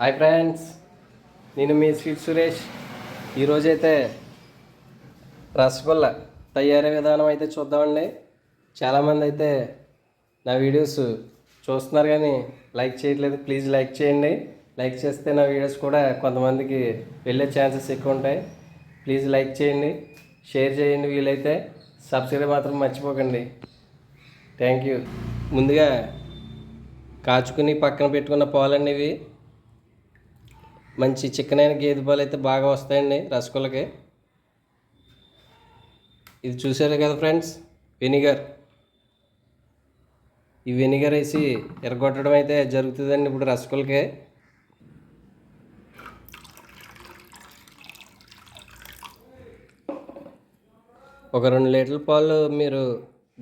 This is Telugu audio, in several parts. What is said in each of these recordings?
హాయ్ ఫ్రెండ్స్ నేను మీ స్వీట్ సురేష్. ఈరోజైతే రసగుల్ల తయారీ విధానం అయితే చూద్దామండి. చాలామంది అయితే నా వీడియోస్ చూస్తున్నారు కానీ లైక్ చేయట్లేదు. ప్లీజ్ లైక్ చేయండి. లైక్ చేస్తే నా వీడియోస్ కూడా కొంతమందికి వెళ్ళే ఛాన్సెస్ ఎక్కువ ఉంటాయి. ప్లీజ్ లైక్ చేయండి. షేర్ చేయండి వీలైతే. సబ్స్క్రైబ్ మాత్రం మర్చిపోకండి. Thank you. ముందుగా కాచుకుని పక్కన పెట్టుకున్న పాలండి ఇవి. మంచి చిక్కనైన గేదె పాలు అయితే బాగా వస్తాయండి రసగుల్లకి. ఇది చూసారు కదా ఫ్రెండ్స్? వెనిగర్. ఈ వెనిగర్ వేసి ఎరగొట్టడం అయితే జరుగుతుందండి ఇప్పుడు రసగుల్లకి. ఒక రెండు లీటర్ల పాలు మీరు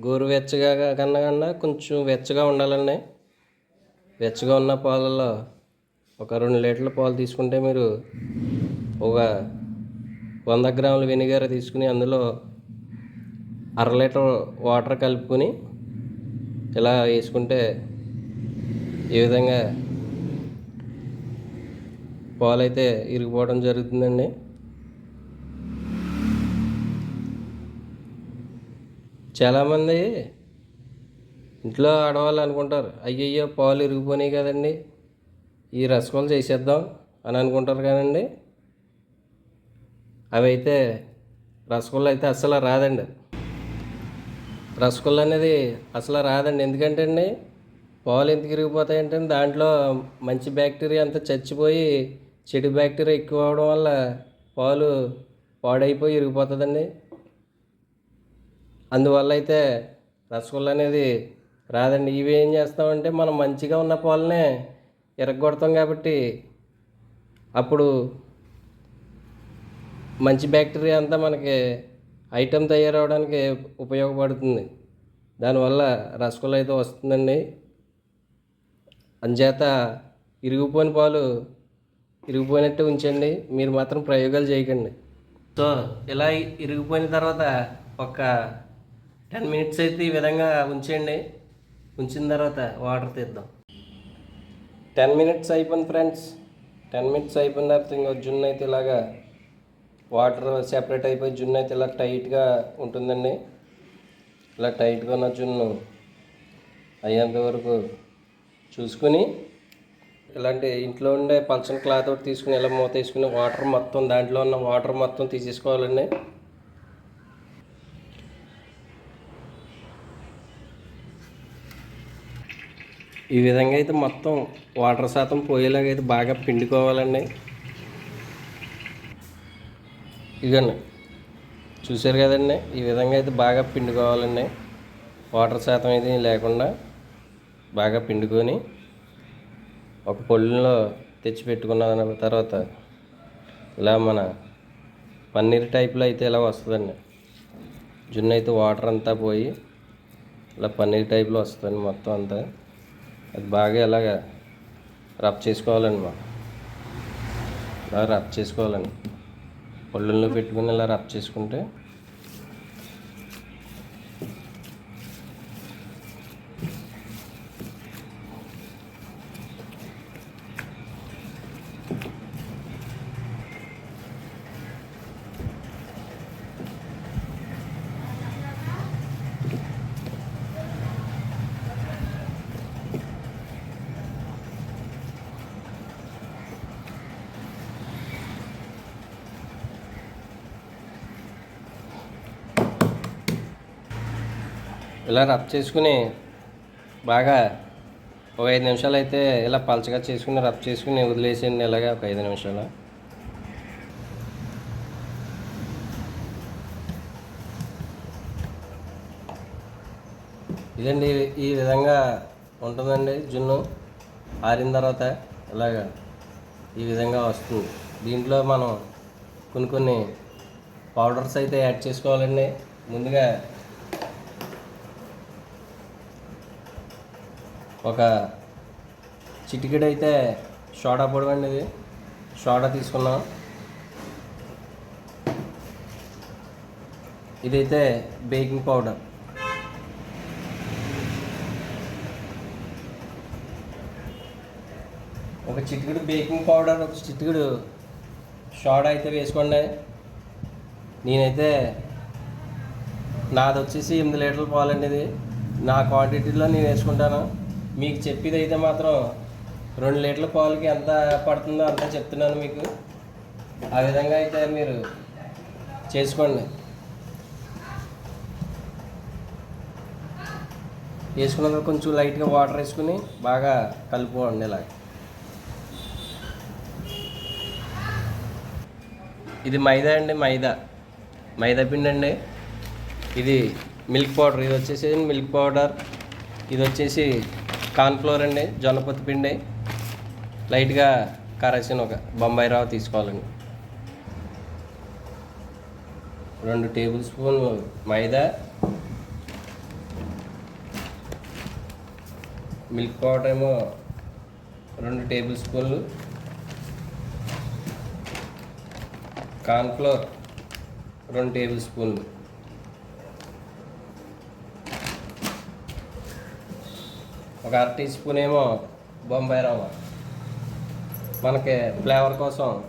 గోరువెచ్చగా కన్నా కన్నా కొంచెం వెచ్చగా ఉండాలండి. వెచ్చగా ఉన్న పాలలో ఒక రెండు లీటర్ల పాలు తీసుకుంటే మీరు ఒక వంద గ్రాముల వెనిగర్ తీసుకుని అందులో అర లీటర్ వాటర్ కలుపుకొని ఇలా వేసుకుంటే ఈ విధంగా పాలు అయితే ఇరిగిపోవడం జరుగుతుందండి. చాలామంది ఇంట్లో ఆడవాళ్ళు అనుకుంటారు అయ్యయ్యో పాలు ఇరిగిపోయినాయి కదండి. ఈ రసగుల్లా చేసేద్దాం అని అనుకుంటారు కానండి. అవి అయితే రసగుల్లా అయితే అస్సలు రాదండి. రసగుల్లా అనేది అసలు రాదండి. ఎందుకంటే అండి పాలు ఎందుకు ఇరిగిపోతాయంటే దాంట్లో మంచి బ్యాక్టీరియా అంతా చచ్చిపోయి చెడు బ్యాక్టీరియా ఎక్కువ అవడం వల్ల పాలు పాడైపోయి ఇరిగిపోతుందండి. అందువల్ల అయితే రసగుల్లా అనేది రాదండి. ఇవి ఏం చేస్తామంటే మనం మంచిగా ఉన్న పాలనే ఎరగొడతాం కాబట్టి అప్పుడు మంచి బ్యాక్టీరియా అంతా మనకి ఐటెం తయారవడానికి ఉపయోగపడుతుంది. దానివల్ల రసగుల్లా అయితే వస్తుందండి. అంచేత ఇరిగిపోయిన పాలు ఇరిగిపోయినట్టు ఉంచండి. మీరు మాత్రం ప్రయోగాలు చేయకండి. సో ఇలా ఇరిగిపోయిన తర్వాత ఒక టెన్ మినిట్స్ అయితే ఈ విధంగా ఉంచండి ఉంచిన తర్వాత వాటర్ తీద్దాం. టెన్ మినిట్స్ అయిపోయింది ఫ్రెండ్స్. టెన్ మినిట్స్ అయిపోయిన తర్వాత ఇంకో జున్ను అయితే ఇలాగా వాటర్ సెపరేట్ అయిపోయి జున్ను అయితే ఇలా టైట్గా ఉంటుందండి. ఇలా టైట్గా ఉన్న జున్ను అయ్యేంత వరకు చూసుకుని ఇలాంటి ఇంట్లో ఉండే పల్చని క్లాత్ ఒకటి తీసుకుని ఇలా మూత తీసుకుని వాటర్ మొత్తం దాంట్లో ఉన్న వాటర్ మొత్తం తీసేసుకోవాలండి. ఈ విధంగా అయితే మొత్తం వాటర్ శాతం పోయేలాగా అయితే బాగా పిండుకోవాలండి. ఇదండి చూసారు కదండి ఈ విధంగా అయితే బాగా పిండుకోవాలండి. వాటర్ శాతం అయితే లేకుండా బాగా పిండుకొని ఒక పొళ్ళలో తెచ్చి పెట్టుకున్న తర్వాత ఇలా మన పన్నీర్ టైప్లో అయితే ఇలా వస్తుందండి. జున్ను అయితే వాటర్ అంతా పోయి ఇలా పన్నీర్ టైప్లో వస్తుందండి మొత్తం అంతా. అది బాగా ఇలాగ రబ్ చేసుకోవాలండి మా ఇలా రబ్ చేసుకోవాలండి పళ్ళల్లో పెట్టుకుని ఇలా రబ్ చేసుకుంటే ఇలా రబ్ చేసుకుని బాగా ఒక ఐదు నిమిషాలు అయితే ఇలా పలచగా చేసుకుని రబ్ చేసుకుని వదిలేసేయండి ఇలాగా ఒక ఐదు నిమిషాలు. ఇదండి ఈ విధంగా ఉంటుందండి జున్ను. ఆరిన తర్వాత ఇలాగా ఈ విధంగా వస్తుంది. దీంట్లో మనం కొన్ని కొన్ని పౌడర్స్ అయితే యాడ్ చేసుకోవాలండి. ముందుగా ఒక చిటికెడు అయితే సోడా పొడి అండి ఇది సోడా తీసుకున్నాం. ఇదైతే బేకింగ్ పౌడర్. ఒక చిటికెడు బేకింగ్ పౌడర్ ఒక చిటికెడు సోడా అయితే వేసుకోండి. నేనైతే నాది వచ్చేసి ఎనిమిది లీటర్ల పాలండి ఇది. నా క్వాంటిటీలో నేను వేసుకుంటాను. మీకు చెప్పేది అయితే మాత్రం రెండు లీటర్ల పాలకి ఎంత పడుతుందో అంత చెప్తున్నాను మీకు. ఆ విధంగా అయితే మీరు చేసుకోండి. వేసుకున్న తర్వాత కొంచెం లైట్గా వాటర్ వేసుకుని బాగా కలుపుకోండి ఇలా ఇది మైదా అండి మైదా. మైదా పిండి అండి. ఇది మిల్క్ పౌడర్ ఇది వచ్చేసి మిల్క్ పౌడర్. ఇది వచ్చేసి కార్న్ఫ్లోర్ అండి జొన్నపత్తి పిండి. లైట్గా కరాసిన ఒక బొంబాయి రవ్వ తీసుకోవాలండి. రెండు టేబుల్ స్పూన్ మైదా. మిల్క్ పౌడర్ ఏమో రెండు టేబుల్ స్పూన్లు. కార్న్ఫ్లోర్ రెండు టేబుల్ స్పూన్లు. ఒక అర టీ స్పూన్ ఏమో బొంబాయి రవ్వ. మనకి ఫ్లేవర్ కోసం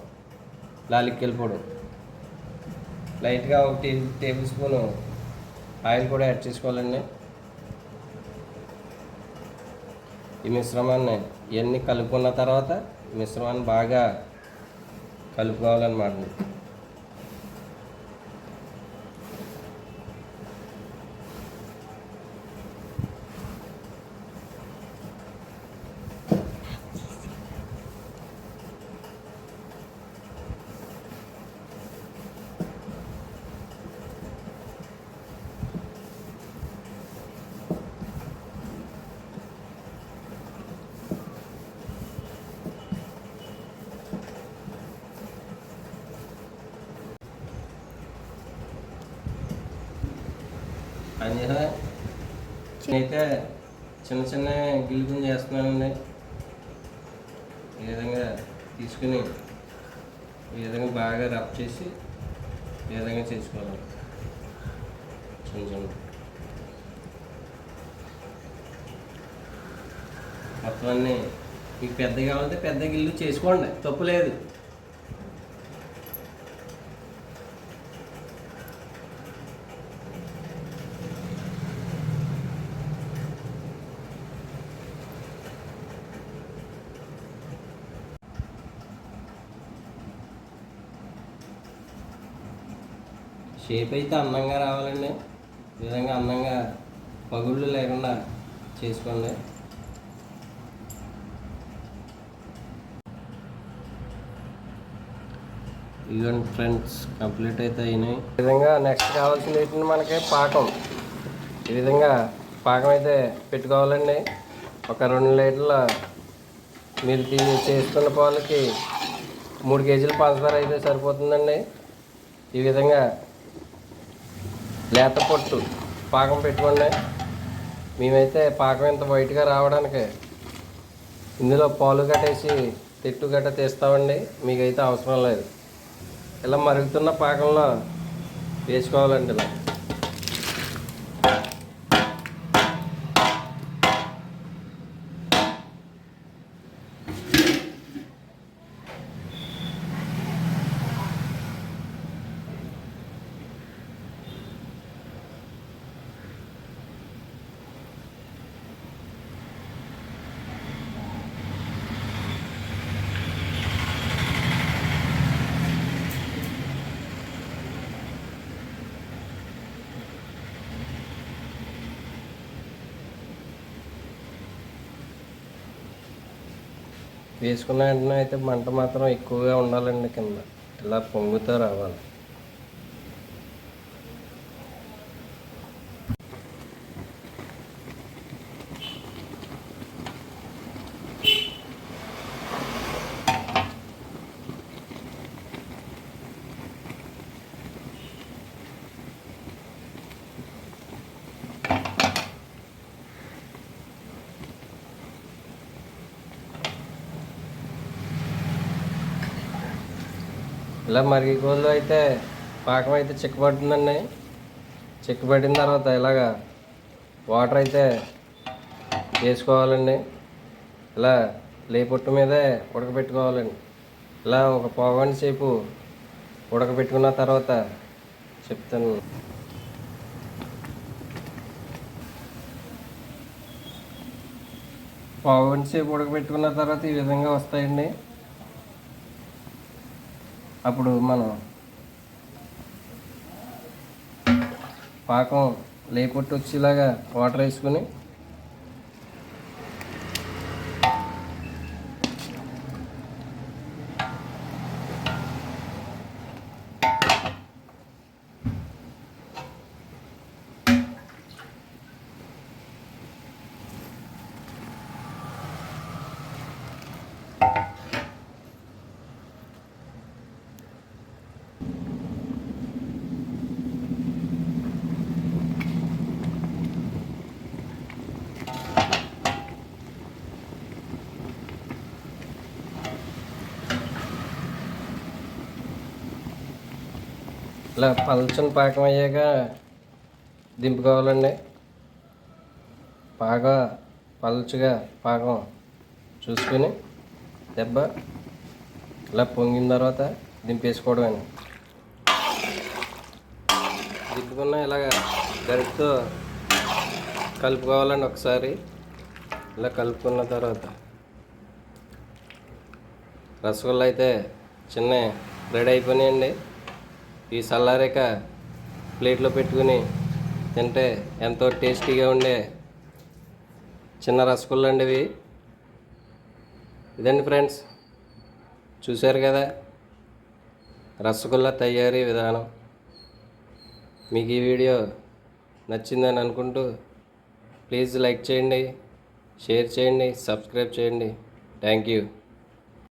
లాలిక్కెల్ పొడి. లైట్గా ఒక టీ టేబుల్ స్పూన్ ఆయిల్ కూడా యాడ్ చేసుకోవాలండి. ఈ మిశ్రమాన్ని ఇవన్నీ కలుపుకున్న తర్వాత మిశ్రమాన్ని బాగా కలుపుకోవాలన్నమాట. అంజనా అయితే చిన్న చిన్న గిల్లుకుని చేస్తున్నానండి. ఈ విధంగా తీసుకుని ఈ విధంగా బాగా రబ్ చేసి ఈ విధంగా చేసుకోవాలి. చిన్న చిన్న. మొత్తం అన్నీ. మీకు పెద్ద కావాలంటే పెద్ద గిల్లు చేసుకోండి. తప్పు లేదు. షేప్ అయితే అందంగా రావాలండి. ఈ విధంగా అందంగా పగుళ్ళు లేకుండా చేసుకోండి. ఇదిగోండి ఫ్రెండ్స్ కంప్లీట్ అయితే అయినాయి. ఈ విధంగా నెక్స్ట్ కావాల్సింది ఏంటంటే మనకి పాకం. ఈ విధంగా పాకం అయితే పెట్టుకోవాలండి. ఒక రెండు లీటర్ల మీరు చేస్తున్న చేసుకున్న పాలకి మూడు కేజీల పంచదార అయితే సరిపోతుందండి. ఈ విధంగా లేత పొట్టు పాకం పెట్టుకోండి మేమైతే పాకం ఇంత వైట్గా రావడానికి. ఇందులో పాలు కట్టేసి తిట్టు గట్ట తీస్తామండి. మీకైతే అవసరం లేదు. ఇలా మరుగుతున్న పాకంలో వేసుకోవాలండి ఇలా వేసుకున్న వెంటనే అయితే మంట మాత్రం ఎక్కువగా ఉండాలండి కింద. ఇలా పొంగుతూ రావాలి. ఇలా మరిగి కోళ్ళు అయితే పాకం అయితే చిక్కబడుతుందండి. చిక్కబడిన తర్వాత ఇలాగా వాటర్ అయితే వేసుకోవాలండి. ఇలా లేపొట్టు మీదే ఉడకబెట్టుకోవాలండి. ఇలా ఒక పావుగంట సేపు ఉడకబెట్టుకున్న తర్వాత చెప్తాను. పావుగంట సేపు ఉడకబెట్టుకున్న తర్వాత ఈ విధంగా వస్తాయండి. అప్పుడు మనం పాకం లేపొట్టు వచ్చేలాగా వాటర్ వేసుకుని ఇలా పలుచుని పాకం అయ్యాక దింపుకోవాలండి. బాగా పలుచుగా పాకం చూసుకొని దెబ్బ ఇలా పొంగిన తర్వాత దింపేసుకోవడమే దింపుకున్న ఇలాగ గరిటతో కలుపుకోవాలండి ఒకసారి. ఇలా కలుపుకున్న తర్వాత రసగుల్లా అయితే చిన్న రెడీ అయిపోయినాయండి. ఈ సల్లారేక ప్లేట్లో పెట్టుకుని తింటే ఎంతో టేస్టీగా ఉండే చిన్న రసగుల్లా అండి ఇవి ఇదండి ఫ్రెండ్స్ చూశారు కదా? రసగుల్లా తయారీ విధానం. మీకు ఈ వీడియో నచ్చిందని అనుకుంటూ ప్లీజ్ లైక్ చేయండి షేర్ చేయండి సబ్స్క్రైబ్ చేయండి. Thank you.